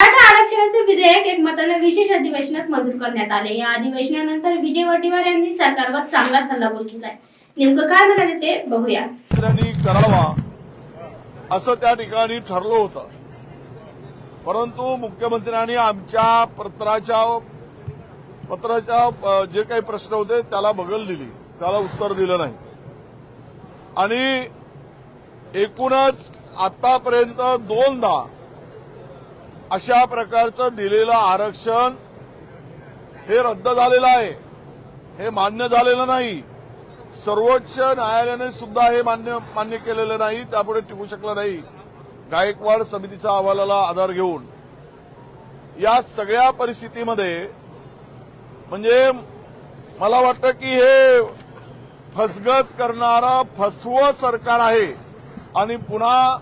मराठा आरक्षणाचे विधेयक एकमताने विशेष अधिवेशनात मंजूर करण्यात आले. या अधिवेशनानंतर विजय वटीवार यांनी सरकारवर चांगला सल्लाबोल केलाय नेमकं काय म्हणाले ते बघूया. त्यांनी करावा असं त्या ठिकाणी ठरलं होतं. परंतु मुख्यमंत्र्यांनी आमच्या पत्राच्या पत्राच्या जे काही प्रश्न होते त्याला बगल दिली. त्याला उत्तर दिलं नाही. आणि एकूणच आतापर्यंत दोनदा अशा प्रकारचं दिलेलं आरक्षण हे रद्द झालेलं आहे. हे मान्य झालेलं नाही. सर्वोच्च न्यायालयाने सुद्धा हे मान्य मान्य केलेलं नाही त्यापुढे टिकू शकलं नाही. गायकवाड समितीच्या अहवालाला आधार घेऊन. या सगळ्या परिस्थितीमध्ये म्हणजे मला वाटतं की हे फसगत करणारं फसवं सरकार आहे. आणि पुन्हा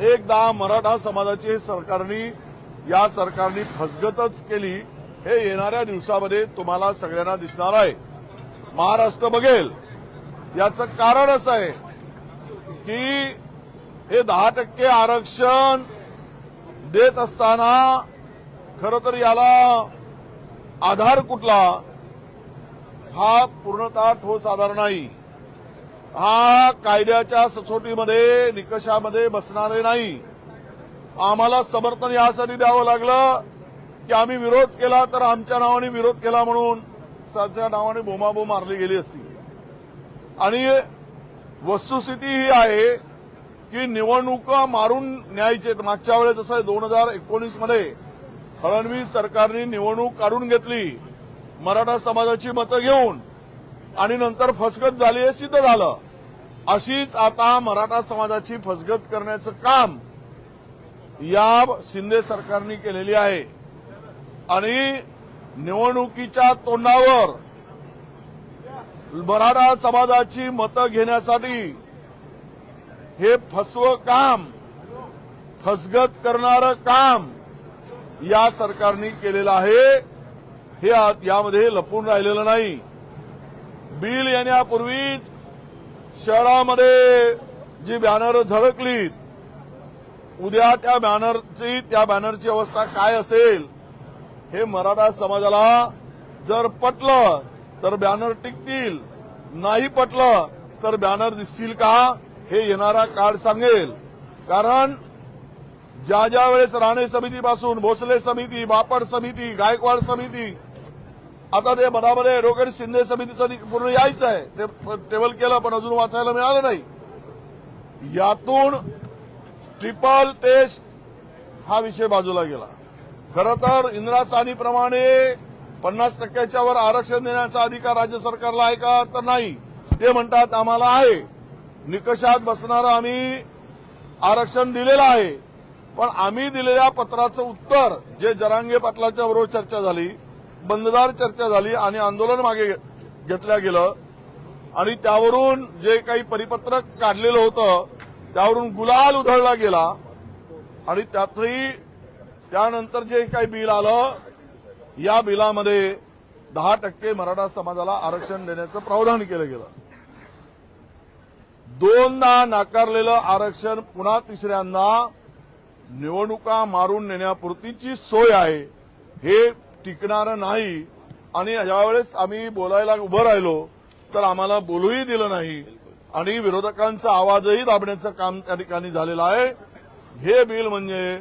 एकदा मराठा समाजाची हे सरकारनी या सरकारनी फसगतच केली हे येणाऱ्या दिवसामध्ये तुम्हाला सगळ्यांना दिसणार आहे. महाराष्ट्र बघेल. याचं कारण असं आहे की हे दहा टक्के आरक्षण देत असताना खरं तर याला आधार कुठला? हा पूर्णतः ठोस आधार नाही. हा कायद्याच्या सचोटीमध्ये निकषामध्ये बसणारे नाही. आम्हाला समर्थन यासाठी द्यावं लागलं की आम्ही विरोध केला तर आमच्या नावाने विरोध केला म्हणून त्याच्या नावाने बोमाबोम मारली गेली असती. आणि वस्तुस्थिती ही आहे की निवडणुका मारून न्यायचे मागच्या वेळेस जसं दोन हजार एकोणीसमध्ये फडणवीस सरकारने निवडणूक काढून घेतली मराठा समाजाची मतं घेऊन आणि नंतर फसगत झाली हे सिद्ध झालं. अशीच आता मराठा समाजाची फसगत करण्याचं काम या शिंदे सरकारने केलेली आहे. आणि निवडणुकीच्या तोंडावर मराठा समाजाची मतं घेण्यासाठी हे फसव काम फसगत करणारं काम या सरकारने केलेलं आहे. हे यामध्ये लपून राहिलेलं नाही. बिल येण्यापूर्वीच शहरामध्ये जी बॅनर झळकलीत उद्या त्या बॅनरची त्या बॅनरची अवस्था काय असेल हे मराठा समाजाला जर पटलं तर बॅनर टिकतील. नाही पटलं तर बॅनर दिसतील का हे येणारा काळ सांगेल. कारण ज्या ज्या वेळेस राणे समितीपासून भोसले समिती बापट समिती गायकवाड समिती आता ते बराबर ॲडव्होकेट शिंदे समितीचं पूर्ण यायचं आहे ते टेबल केलं पण अजून वाचायला मिळालं नाही. यातून ट्रिपल टेस्ट हा विषय बाजूला गेला. खरं तर इंदिरा सानीप्रमाणे पन्नास टक्क्याच्या वर आरक्षण देण्याचा अधिकार राज्य सरकारला आहे का? तर नाही. ते म्हणतात आम्हाला आहे. निकषात बसणारं आम्ही आरक्षण दिलेलं आहे. पण आम्ही दिलेल्या पत्राचं उत्तर जे जरांगे पाटलाच्या बरोबर चर्चा झाली बंददार चर्चा झाली आणि आंदोलन मागे घेतलं गेलं. आणि त्यावरून जे काही परिपत्रक काढलेलं होतं त्यावरून गुलाल उधळला गेला. आणि त्यातही त्यानंतर जे काही बिल आलं या बिलामध्ये दहा टक्के मराठा समाजाला आरक्षण देण्याचं प्रावधान केलं गेलं. दोनदा नाकारलेलं आरक्षण पुन्हा तिसऱ्यांदा निवडणुका मारून नेण्यापुरतीची सोय आहे हे टिकणारं नाही. आणि ज्यावेळेस आम्ही बोलायला उभं राहिलो तर आम्हाला बोलूही दिलं नाही. आणि विरोधकांचा आवाजही दाबण्याचं काम त्या ठिकाणी झालेलं आहे. हे बिल म्हणजे